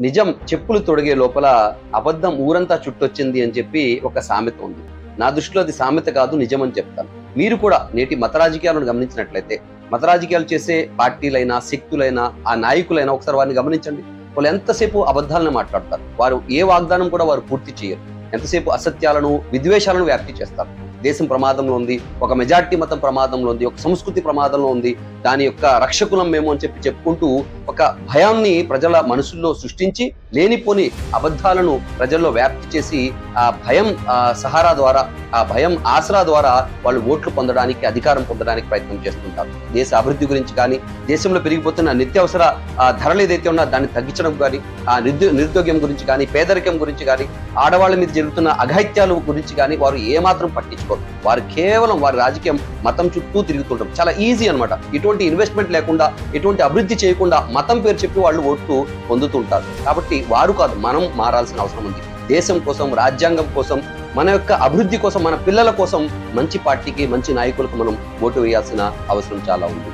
నిజం చెప్పులు తొడిగే లోపల అబద్ధం ఊరంతా చుట్టొచ్చింది అని చెప్పి ఒక సామెత ఉంది. నా దృష్టిలో అది సామెత కాదు నిజం అని చెప్తాను. మీరు కూడా నేటి మత రాజకీయాలను గమనించినట్లయితే మత రాజకీయాలు చేసే పార్టీలైనా శక్తులైనా ఆ నాయకులైనా ఒకసారి వారిని గమనించండి. వాళ్ళు ఎంతసేపు అబద్ధాలను మాట్లాడతారు? వారు ఏ వాగ్దానం కూడా వారు పూర్తి చేయరు. ఎంతసేపు అసత్యాలను విద్వేషాలను వ్యాప్తి చేస్తారు? దేశం ప్రమాదంలో ఉంది ఒక మెజార్టీ మతం ప్రమాదంలో ఉంది ఒక సంస్కృతి ప్రమాదంలో ఉంది దాని యొక్క రక్షకులం మేము అని చెప్పి చెప్పుకుంటూ ఒక భయాన్ని ప్రజల మనసుల్లో సృష్టించి లేనిపోని అబద్ధాలను ప్రజల్లో వ్యాప్తి చేసి ఆ భయం ఆ సహారా ద్వారా ఆ భయం ఆసరా ద్వారా వాళ్ళు ఓట్లు పొందడానికి అధికారం పొందడానికి ప్రయత్నం చేస్తుంటారు. దేశ అభివృద్ధి గురించి కానీ దేశంలో పెరిగిపోతున్న నిత్యావసర ఆ, ధరలు ఏదైతే ఉన్నా దాన్ని తగ్గించడం కానీ ఆ నిరుద్యో నిరుద్యోగం గురించి కానీ పేదరికం గురించి కానీ ఆడవాళ్ళ మీద జరుగుతున్న అఘాయిత్యాల గురించి కానీ వారు ఏమాత్రం పట్టించుకోరు. వారు కేవలం వారి రాజకీయం మతం చుట్టూ తిరుగుతుంటారు. చాలా ఈజీ అనమాట ఎటువంటి ఇన్వెస్ట్మెంట్ లేకుండా ఎటువంటి అభివృద్ధి చేయకుండా మతం పేరు చెప్పి వాళ్ళు ఓట్లు పొందుతుంటారు. కాబట్టి వారు కాదు మనం మారాల్సిన అవసరం ఉంది. దేశం కోసం రాజ్యాంగం కోసం మన యొక్క అభివృద్ధి కోసం మన పిల్లల కోసం మంచి పార్టీకి మంచి నాయకులకు మనం ఓటు వేయాల్సిన అవసరం చాలా ఉంది.